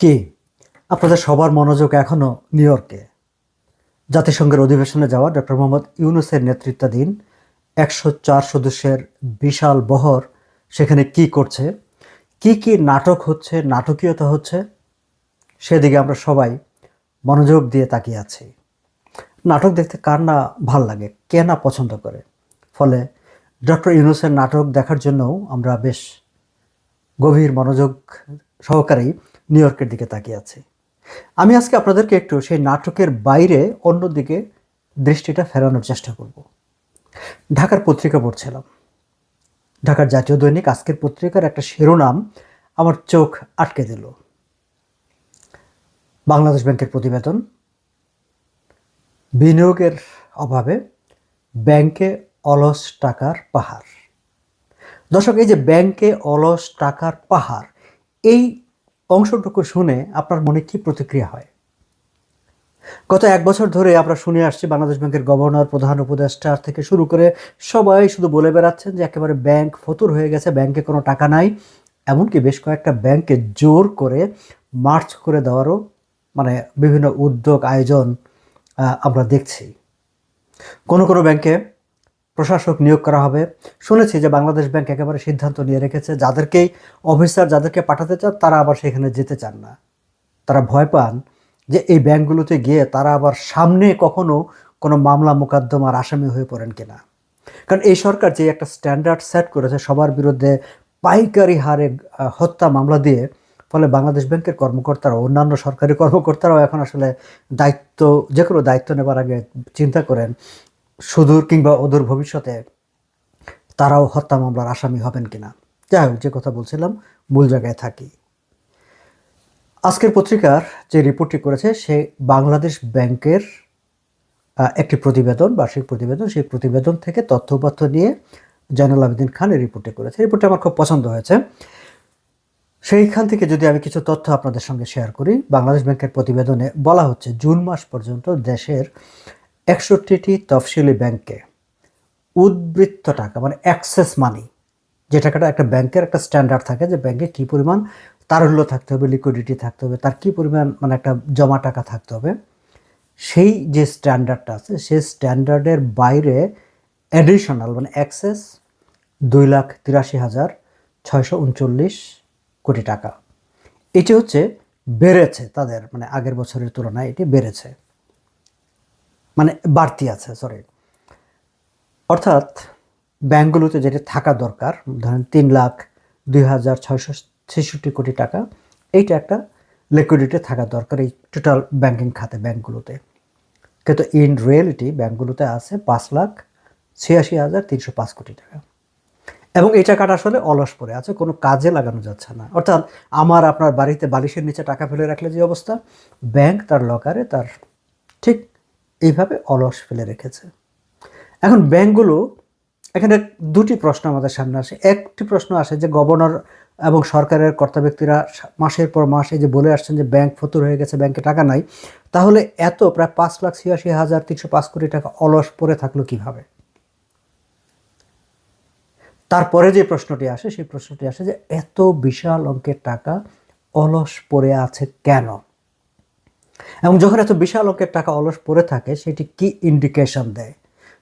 কি? আপনাদের সবার মনোযোগ এখনও নিউ ইয়র্কে। জাতিসংঘের অধিবেশনে যাওয়া ডক্টর মোহাম্মদ ইউনুসের নেতৃত্বাধীন একশো চার সদস্যের বিশাল বহর সেখানে কি করছে? কি কি নাটক হচ্ছে, নাটকীয়তা হচ্ছে? সেদিকে আমরা সবাই মনোযোগ দিয়ে তাকিয়ে আছি। নাটক দেখতে কার না ভালো লাগে, কে না পছন্দ করে? ফলে ডক্টর ইউনুসের নাটক দেখার জন্যও আমরা বেশ গভীর মনোযোগ সহকারেই নিউ ইয়র্কের দিকে তাকিয়ে আছে। আমি আজকে আপনাদেরকে একটু সেই নাটকের বাইরে অন্যদিকে দৃষ্টিটা ফেরানোর চেষ্টা করব। ঢাকার পত্রিকা পড়ছিলাম। ঢাকার জাতীয় দৈনিক আজকের পত্রিকার একটা শিরোনাম আমার চোখ আটকে দিল। বাংলাদেশ ব্যাংকের প্রতিবেদন। বিনিয়োগের অভাবে ব্যাংকে অলস টাকার পাহাড়। দর্শক, এই যে ব্যাংকে অলস টাকার পাহাড় এই অংশটুকু শুনে আপনার মনে কি প্রতিক্রিয়া হয়? গত এক বছর ধরে আমরা শুনে আসছি বাংলাদেশ ব্যাংকের গভর্নর, প্রধান উপদেষ্টা থেকে শুরু করে সবাই শুধু বলে বেড়াচ্ছেন যে একেবারে ব্যাংক ফতুর হয়ে গেছে, ব্যাংকে কোনো টাকা নাই। এমনকি বেশ কয়েকটা ব্যাংকে জোর করে মার্চ করে দেওয়ারও মানে বিভিন্ন উদ্যোগ, আয়োজন আমরা দেখছি। কোনো কোনো ব্যাংকে প্রশাসক নিয়োগ করা হবে। শুনেছি যে বাংলাদেশ ব্যাংক একেবারে সিদ্ধান্ত নিয়ে রেখেছে, যাদেরকেই অফিসার যাদেরকে পাঠাতে চান, তারা আবার সেখানে যেতে চান না। তারা ভয় পান যে এই ব্যাংকগুলোতে গিয়ে তারা আবার সামনে কখনো কোনো মামলা মোকদ্দমার আসামি হয়ে পড়েন কিনা। কারণ এই সরকার যে একটা স্ট্যান্ডার্ড সেট করেছে, সবার বিরুদ্ধে পাইকারি হারে হত্যা মামলা দিয়ে, ফলে বাংলাদেশ ব্যাংকের কর্মকর্তারা, অন্যান্য সরকারি কর্মকর্তারাও এখন আসলে দায়িত্ব যে কোনো দায়িত্ব নেবার আগে চিন্তা করেন সুদূর কিংবা অদূর ভবিষ্যতে তারাও হত্যা মামলার আসামি হবেন কিনা? যাই হোক, যে কথা বলছিলাম, মূল জায়গায় থাকি। আজকের পত্রিকার যে রিপোর্টটি করেছে, সে বাংলাদেশ ব্যাংকের একটি প্রতিবেদন, বার্ষিক প্রতিবেদন। সেই প্রতিবেদন থেকে তথ্য তথ্যপত্র নিয়ে জয়নুল আবেদিন খান এই রিপোর্টটি করেছে। রিপোর্টটি আমার খুব পছন্দ হয়েছে। সেইখান থেকে যদি আমি কিছু তথ্য আপনাদের সঙ্গে শেয়ার করি, বাংলাদেশ ব্যাংকের প্রতিবেদনে বলা হচ্ছে, জুন মাস পর্যন্ত দেশের একষট্টিটি তফসিলি ব্যাংকে উদ্বৃত্ত টাকা মানে অ্যাক্সেস মানি যে টাকাটা একটা ব্যাংকের একটা স্ট্যান্ডার্ড থাকে যে ব্যাংকে কী পরিমাণ তারল্য থাকতে হবে লিকুইডিটি থাকতে হবে, তার কী পরিমাণ মানে একটা জমা টাকা থাকতে হবে, সেই যে স্ট্যান্ডার্ডটা আছে, সেই স্ট্যান্ডার্ডের বাইরে অ্যাডিশনাল মানে অ্যাক্সেস দুই লাখ তিরাশি হাজার ছয়শো উনচল্লিশ কোটি টাকা। এটি হচ্ছে বেড়েছে তাদের মানে আগের বছরের তুলনায় এটি বেড়েছে। মানে বাড়তি আছে সরি অর্থাৎ ব্যাঙ্কগুলোতে যেটা থাকা দরকার, ধরেন তিন লাখ দুই হাজার ছয়শো ছেষট্টি কোটি টাকা, এইটা একটা লিকুইডিটি থাকা দরকার এই টোটাল ব্যাংকিং খাতে ব্যাংকগুলোতে কিন্তু ইন রিয়েলিটি ব্যাংকগুলোতে আছে পাঁচ লাখ ছিয়াশি হাজার তিনশো পাঁচ কোটি টাকা। এবং এই টাকাটা আসলে অলস পড়ে আছে, কোনো কাজে লাগানো যাচ্ছে না। অর্থাৎ আমার আপনার বাড়িতে বালিশের নিচে টাকা ফেলে রাখলে যে অবস্থা ব্যাংক তার লকারে তার ঠিক এইভাবে অলস ফেলে রেখেছে। এখন ব্যাংকগুলো, এখানে দুটি প্রশ্ন আমাদের সামনে আসে। একটি প্রশ্ন আসে যে গভর্নর এবং সরকারের কর্তা ব্যক্তিরা মাসের পর মাস যে বলে আসছেন যে ব্যাংক ফতুর হয়ে গেছে, ব্যাংকে টাকা নাই, তাহলে এত প্রায় পাঁচ লাখ ছিয়াশি হাজার তিনশো পাঁচ কোটি টাকা অলস পড়ে থাকল কীভাবে? তারপরে যে প্রশ্নটি আসে, সেই প্রশ্নটি আসে যে এত বিশাল অঙ্কের টাকা অলস পড়ে আছে কেন? এবং যখন এত বিশাল অঙ্কের টাকা অলস পড়ে থাকে, সেটি কি ইন্ডিকেশন দেয়?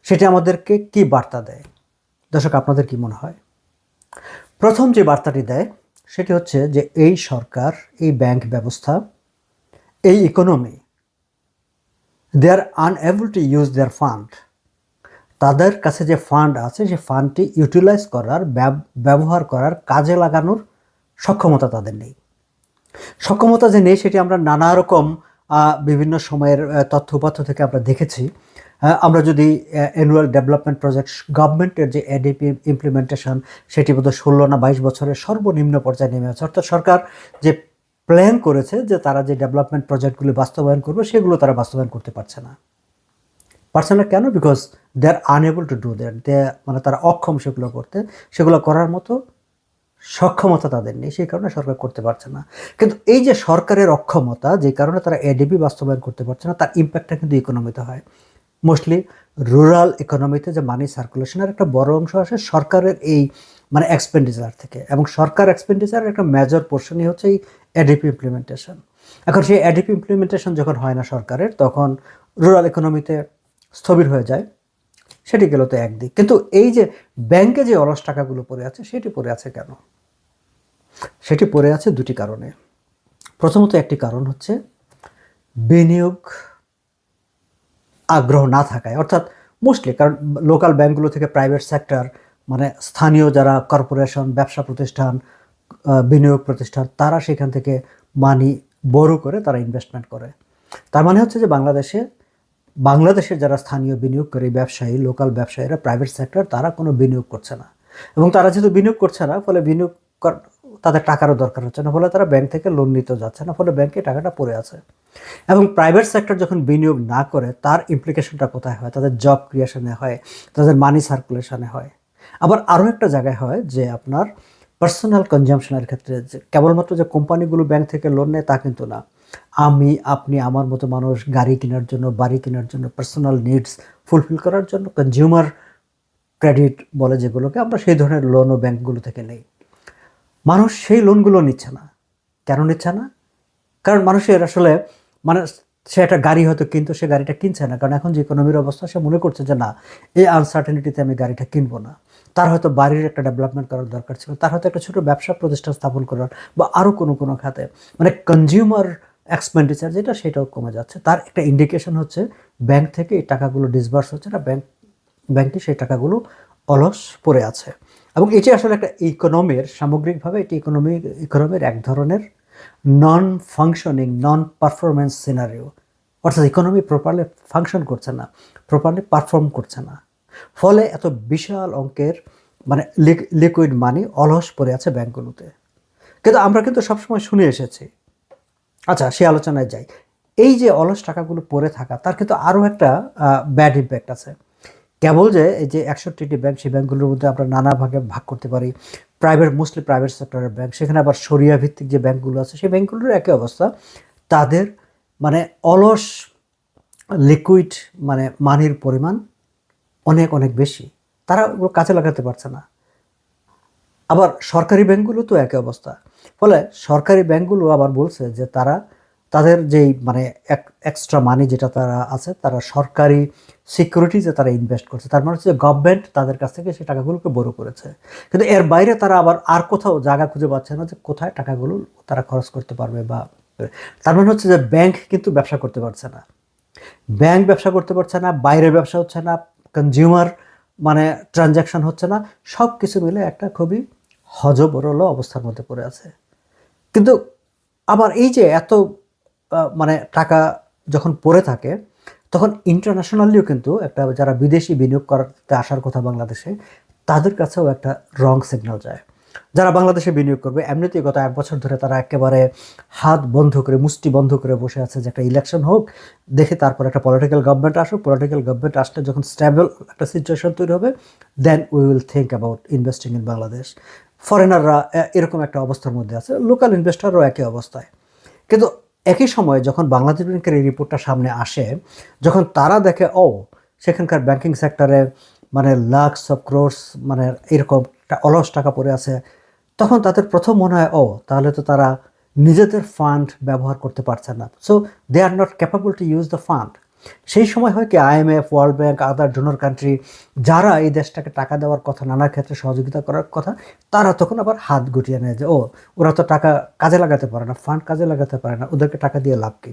সেটি আমাদেরকে কি বার্তা দেয়? দর্শক, আপনাদের কি মনে হয়? প্রথম যে বার্তাটি দেয়, সেটি হচ্ছে যে এই সরকার, এই ব্যাংক ব্যবস্থা, এই economy they are unable to use their fund তাদের কাছে যে ফান্ড আছে সেই ফান্ডটি ইউটিলাইজ করার ব্যবহার করার, কাজে লাগানোর সক্ষমতা তাদের নেই। সক্ষমতা যে নেই, সেটি আমরা নানা রকম বিভিন্ন সময়ের আহ, তথ্যপত্র থেকে আমরা দেখেছি। আমরা যদি অ্যানুয়াল ডেভেলপমেন্ট প্রজেক্ট গভর্নমেন্টের যে এডিপি ইমপ্লিমেন্টেশন সেটি বোধ ষোলো না বাইশ বছরের সর্বনিম্ন পর্যায়ে নেমে আছে। অর্থাৎ সরকার যে প্ল্যান করেছে যে তারা যে ডেভেলপমেন্ট প্রজেক্টগুলি বাস্তবায়ন করবে সেগুলো তারা বাস্তবায়ন করতে পারছে না। পারছে না কেন? Because they are unable to do that they মানে তারা অক্ষম সেগুলো করতে। সেগুলো করার মতো সক্ষমতা তাদের নেই, সেই কারণে সরকার করতে পারছে না। কিন্তু এই যে সরকারের অক্ষমতা, যে কারণে তারা এডিপি বাস্তবায়ন করতে পারছে না, তার ইম্প্যাক্টটা কিন্তু ইকোনমিতে হয়। মোস্টলি রুরাল ইকোনমিতে যে মানি সার্কুলেশনের একটা বড় অংশ আসে সরকারের এই মানে এক্সপেন্ডিচার থেকে। এবং সরকার এক্সপেন্ডিচারের একটা মেজর পোর্শনই হচ্ছে এই এডিপি ইমপ্লিমেন্টেশন এখন সেই এডিপি ইমপ্লিমেন্টেশন যখন হয় না সরকারের, তখন রুরাল ইকোনমিতে স্থবির হয়ে যায়। সেটি গেল তো একদিক। কিন্তু এই যে ব্যাংকে যে অলস টাকাগুলো পড়ে আছে, সেটি পড়ে আছে কেন? সেটি পড়ে আছে দুটি কারণে। প্রথমত একটি কারণ হচ্ছে বিনিয়োগ আগ্রহ না থাকায়, অর্থাৎ মোস্টলি কারণ লোকাল ব্যাংকগুলো থেকে প্রাইভেট সেক্টর মানে স্থানীয় যারা কর্পোরেশন ব্যবসা প্রতিষ্ঠান বিনিয়োগ প্রতিষ্ঠান, তারা সেখান থেকে মানি বড় করে তারা ইনভেস্টমেন্ট করে। তার মানে হচ্ছে যে বাংলাদেশে বাংলাদেশের যারা স্থানীয় বিনিয়োগকারী ব্যবসায়ী লোকাল ব্যবসায়ীরা প্রাইভেট সেক্টর তারা কোনো বিনিয়োগ করছে না। এবং তারা যেহেতু বিনিয়োগ করছে না, ফলে বিনিয়োগ তাদের টাকারও দরকার হচ্ছে না, ফলে তারা ব্যাংক থেকে লোন নিতে যাচ্ছে না, ফলে ব্যাংকে টাকাটা পড়ে আছে। এবং প্রাইভেট সেক্টর যখন বিনিয়োগ না করে, তার ইমপ্লিকেশনটা কোথায় হয়? তাদের জব ক্রিয়েশনে হয়, তাদের মানি সার্কুলেশনে হয়। আবার আরও একটা জায়গায় হয় যে আপনার পার্সোনাল কনজামশনের ক্ষেত্রে কেবলমাত্র যে কোম্পানিগুলো ব্যাংক থেকে লোন নেয় তা কিন্তু না। আমি, আপনি আমার মতো মানুষ, গাড়ি কেনার জন্য, বাড়ি কেনার জন্য পার্সোনাল নিডস ফুলফিল করার জন্য কনজিউমার ক্রেডিট বলে যেগুলোকে আমরা সেই ধরনের লোনও ব্যাংকগুলো থেকে নেই। মানুষ সেই লোনগুলো নিচ্ছে না। কেন নিচ্ছে না? কারণ মানুষের আসলে মানে সে একটা গাড়ি হয়তো কিন্তু, সে গাড়িটা কিনছে না। কারণ এখন যে ইকোনমির অবস্থা, সে মনে করছে যে না, এই আনসার্টেনিটিতে আমি গাড়িটা কিনবো না। তার হয়তো বাড়ির একটা ডেভেলপমেন্ট করার দরকার ছিল, তার হয়তো একটা ছোটো ব্যবসা প্রতিষ্ঠান স্থাপন করার বা আরও কোনো কোনো খাতে। মানে কনজিউমার এক্সপেন্ডিচার যেটা সেটাও কমে যাচ্ছে। তার একটা ইন্ডিকেশন হচ্ছে ব্যাংক থেকে এই টাকাগুলো ডিসবার্স হচ্ছে না ব্যাংক ব্যাংকটি সেই টাকাগুলো অলস পড়ে আছে। এবং এটি আসলে একটা ইকোনমির সামগ্রিকভাবে এটি ইকোনমি ইকোনমির এক ধরনের non functioning non performance scenario অর্থাৎ ইকোনমি প্রপারলি ফাংশন করছে না প্রপারলি পারফর্ম করছে না। ফলে এত বিশাল অঙ্কের মানে লিকুইড মানি অলস পড়ে আছে ব্যাংকগুলোতে কিন্তু আমরা কিন্তু সবসময় শুনে এসেছি আচ্ছা সে আলোচনায় যাই। এই যে অলস টাকাগুলো পড়ে থাকা, তার কিন্তু আরও একটা ব্যাড ইম্প্যাক্ট আছে। কেবল যে এই যে একষট্টিটি ব্যাংক সেই ব্যাংকগুলোর মধ্যে আমরা নানা ভাগে ভাগ করতে পারি। প্রাইভেট মোস্টলি প্রাইভেট সেক্টরের ব্যাংক সেখানে আবার সরিয়া ভিত্তিক যে ব্যাংকগুলো আছে, সেই ব্যাংকগুলোর একই অবস্থা। তাদের মানে অলস লিকুইড মানে মানির পরিমাণ অনেক অনেক বেশি। তারা ওগুলো কাজে লাগাতে পারছে না। আবার সরকারি ব্যাংকগুলো তো একই অবস্থা। ফলে সরকারি ব্যাংকগুলো আবার বলছে যে তারা তাদের যেই মানে এক এক্সট্রা মানি যেটা তারা আছে, তারা সরকারি সিকিউরিটিতে তারা ইনভেস্ট করছে। তার মানে হচ্ছে গভর্নমেন্ট তাদের কাছ থেকে সেই টাকাগুলোকে বড় করেছে। কিন্তু এর বাইরে তারা আবার আর কোথাও জায়গা খুঁজে পাচ্ছে না যে কোথায় টাকাগুলো তারা খরচ করতে পারবে বা তার মানে হচ্ছে যে ব্যাংক কিন্তু ব্যবসা করতে পারছে না। ব্যাংক ব্যবসা করতে পারছে না, বাইরের ব্যবসা হচ্ছে না কনজিউমার মানে ট্রানজ্যাকশন হচ্ছে না সব কিছু মিলে একটা খুবই হজবরল অবস্থার মধ্যে পড়ে আছে। কিন্তু আবার এই যে এত মানে টাকা যখন পড়ে থাকে, তখন ইন্টারন্যাশনালিও কিন্তু একটা যারা বিদেশি বিনিয়োগ করতে আসার কথা বাংলাদেশে, তাদের কাছেও একটা রং সিগন্যাল যায়। যারা বাংলাদেশে বিনিয়োগ করবে, এমনিতেই গত এক বছর ধরে তারা একেবারে হাত বন্ধ করে, মুষ্টি বন্ধ করে বসে আছে যে একটা ইলেকশন হোক, দেখে তারপর একটা পলিটিক্যাল গভর্নমেন্ট আসুক পলিটিক্যাল গভর্নমেন্ট আসলে যখন স্ট্যাবল একটা সিচুয়েশন তৈরি হবে then we will think about investing in Bangladesh ফরেনাররা এরকম একটা অবস্থার মধ্যে আছে। লোকাল ইনভেস্টারও একই অবস্থায়। কিন্তু একই সময় যখন বাংলাদেশ ব্যাংকের এই রিপোর্টটা সামনে আসে, যখন তারা দেখে, ও, সেখানকার ব্যাংকিং সেক্টরে মানে লাখস অফ ক্রোর্স মানে এরকম একটা অলস টাকা পড়ে আছে, তখন তাদের প্রথম মনে হয়, ও, তাহলে তো তারা নিজেদের ফান্ড ব্যবহার করতে পারছে না। So they are not capable to use the fund সেই সময় হয় কি IMF world bank other donor country যারা এই দেশটাকে টাকা দেওয়ার কথা, নানা ক্ষেত্রে সহযোগিতা করার কথা, তারা তখন আবার হাত গুটিয়ে নেয় যে, ও, ওরা তো টাকা কাজে লাগাতে পারে না ফান্ড কাজে লাগাতে পারে না, ওদেরকে টাকা দিয়ে লাভ কি?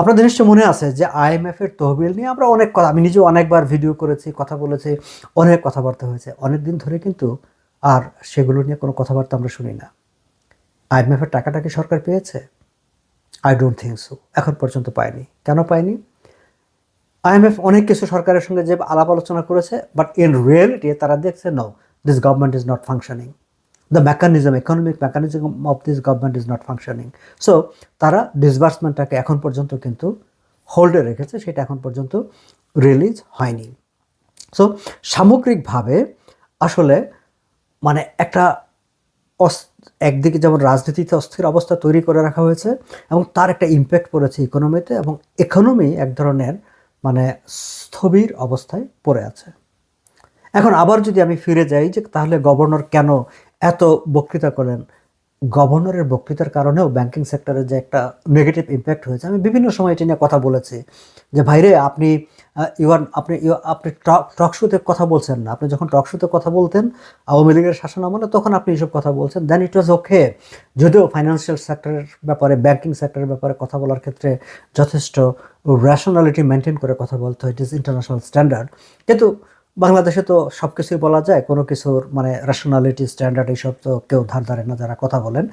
আপনাদের নিশ্চয় মনে আছে যে আইএমএফ এর তহবিল নিয়ে আমরা অনেক কথা, আমি নিজেও অনেকবার ভিডিও করেছি, কথা বলেছি, অনেক কথাবার্তা হয়েছে। অনেক দিন ধরে কিন্তু আর সেগুলো নিয়ে কোনো কথাবার্তা আমরা শুনি না। আইএমএফ এর টাকাটা কি সরকার পেয়েছে? আই ডোন্ট থিঙ্ক সো এখন পর্যন্ত পায়নি। কেন পায়নি? আইএমএফ অনেক কিছু সরকারের সঙ্গে যে আলাপ আলোচনা করেছে বাট ইন রিয়েলিটি তারা দেখছে no this government is not functioning the mechanism economic mechanism of this government is not functioning so তারা ডিসবার্সমেন্টটাকে এখন পর্যন্ত কিন্তু হোল্ডে রেখেছে, সেটা এখন পর্যন্ত রিলিজ হয়নি। সো সামগ্রিকভাবে আসলে মানে একটা একদিকে যেমন রাজনীতিতে অস্থির অবস্থা তৈরি করে রাখা হয়েছে, এবং তার একটা ইম্প্যাক্ট পড়েছে ইকোনমিতে এবং ইকোনমি এক ধরনের মানে স্থবির অবস্থায় পড়ে আছে। এখন আবার যদি আমি ফিরে যাই যে তাহলে গভর্নর কেন এত বক্তৃতা করেন গভর্নরের বক্তৃতার কারণেও ব্যাংকিং সেক্টরে যে একটা নেগেটিভ ইম্প্যাক্ট হয়েছে। আমি বিভিন্ন সময় এটা নিয়ে কথা বলেছি যে, ভাইরে, আপনি ইউর আপনি, you- আপনি টক শোতে কথা বলছেন না। আপনি যখন টক শোতে কথা বলতেন, আওয়ামী লীগের শাসন আমলে তখন আপনি এইসব কথা বলছেন। দেন ইট ওয়াজ ওকে যদিও ফাইন্যান্সিয়াল সেক্টরের ব্যাপারে ব্যাংকিং সেক্টরের ব্যাপারে কথা বলার ক্ষেত্রে যথেষ্ট র্যাশনালিটি মেনটেন করে কথা বলতে হয়। ইট ইজ ইন্টারন্যাশনাল স্ট্যান্ডার্ড কিন্তু বাংলাদেশে তো সব কিছুই বলা যায়। কোনো কিছুর মানে রেশনালিটি স্ট্যান্ডার্ড এইসব তো কেউ ধার ধারে না যারা কথা বলেন।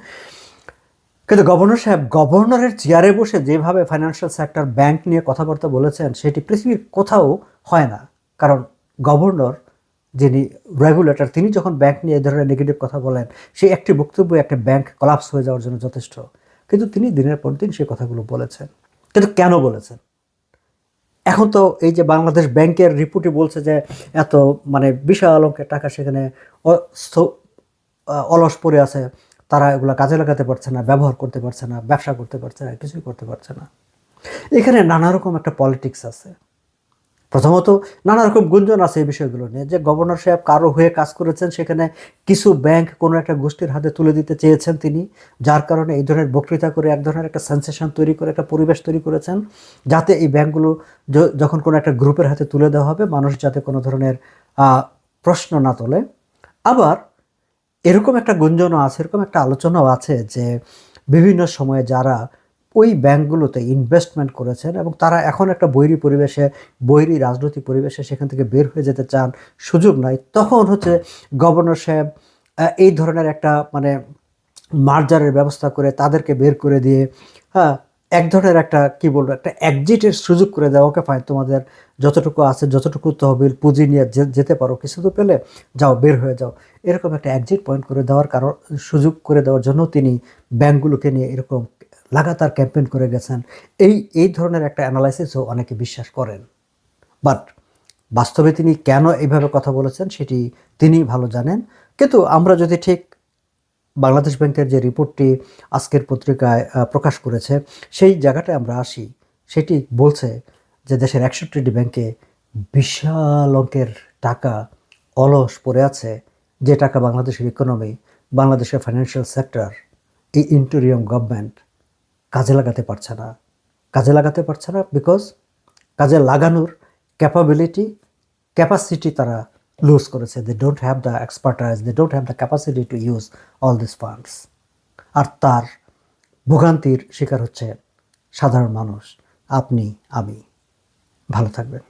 কিন্তু গভর্নর সাহেব, গভর্নরের চেয়ারে বসে যেভাবে ফাইন্যান্সিয়াল সেক্টর ব্যাংক নিয়ে কথাবার্তা বলেছেন, সেটি পৃথিবীর কোথাও হয় না। কারণ গভর্নর, যিনি রেগুলেটর তিনি যখন ব্যাংক নিয়ে এ ধরনের নেগেটিভ কথা বলেন, সেই একটি বক্তব্য একটা ব্যাংক কলাপস হয়ে যাওয়ার জন্য যথেষ্ট। কিন্তু তিনি দিনের পর দিন সেই কথাগুলো বলেছেন। কিন্তু কেন বলেছেন? এখন তো এই যে বাংলাদেশ ব্যাংকের রিপোর্টই বলছে যে, এত মানে বিশাল অঙ্কের টাকা সেখানে অলস পড়ে আছে। তারা এগুলো কাজে লাগাতে পারছে না, ব্যবহার করতে পারছে না, ব্যবসা করতে পারছে না, কিছুই করতে পারছে না। এখানে নানা রকম একটা পলিটিক্স আছে। প্রথমত, নানা রকম গুঞ্জন আছে এই বিষয়গুলো নিয়ে, যে গভর্নর সাহেব কারও হয়ে কাজ করেছেন, সেখানে কিছু ব্যাংক কোনো একটা গোষ্ঠীর হাতে তুলে দিতে চেয়েছেন তিনি, যার কারণে এই ধরনের বক্তৃতা করে এক ধরনের একটা সেন্সেশন তৈরি করে, একটা পরিবেশ তৈরি করেছেন, যাতে এই ব্যাংকগুলো যখন কোনো একটা গ্রুপের হাতে তুলে দেওয়া হবে, মানুষ যাতে কোনো ধরনের প্রশ্ন না তোলে। আবার এরকম একটা গুঞ্জনও আছে, এরকম একটা আলোচনাও আছে যে বিভিন্ন সময়ে যারা ওই ব্যাংকগুলোতে ইনভেস্টমেন্ট করেছেন এবং তারা এখন একটা বৈরী পরিবেশে, বৈরী রাজনৈতিক পরিবেশে সেখান থেকে বের হয়ে যেতে চান সুযোগ নাই, তখন হচ্ছে গভর্নর সাহেব এই ধরনের একটা মানে মার্জারের ব্যবস্থা করে তাদেরকে বের করে দিয়ে হ্যাঁ এক ধরনের একটা, কি বলব, একটা একজিটের সুযোগ করে দেওয়া ওকে ফাইন তোমাদের যতটুকু আছে, যতটুকু তহবিল পুঁজি নিয়ে যেতে পারো, কিছু তো পেলে যাও, বের হয়ে যাও। এরকম একটা এক্সিট পয়েন্ট করে দেওয়ার কারণ, সুযোগ করে দেওয়ার জন্য তিনি ব্যাংকগুলোকে নিয়ে এরকম লাগাতার ক্যাম্পেইন করে গেছেন। এই এই ধরনের একটা অ্যানালাইসিসও অনেকে বিশ্বাস করেন। বাট বাস্তবে তিনি কেন এইভাবে কথা বলেছেন, সেটি তিনি ভালো জানেন। কিন্তু আমরা যদি ঠিক বাংলাদেশ ব্যাংকের যে রিপোর্টটি আজকের পত্রিকায় প্রকাশ করেছে, সেই জায়গাটায় আমরা আসি। সেটি বলছে যে দেশের একষট্টিটি ব্যাংকে বিশাল অঙ্কের টাকা অলস পড়ে আছে। যে টাকা বাংলাদেশের ইকোনমি বাংলাদেশের ফাইন্যান্সিয়াল সেক্টর এই ইন্টেরিয়ম গভর্নমেন্ট কাজে লাগাতে পারছে না। কাজে লাগাতে পারছে না বিকজ কাজে লাগানোর ক্যাপাবিলিটি ক্যাপাসিটি তারা লুজ করেছে। They don't have the expertise they don't have the capacity to use all this funds আর তার ভোগান্তির শিকার হচ্ছে সাধারণ মানুষ। আপনি, আমি। ভালো থাকবেন।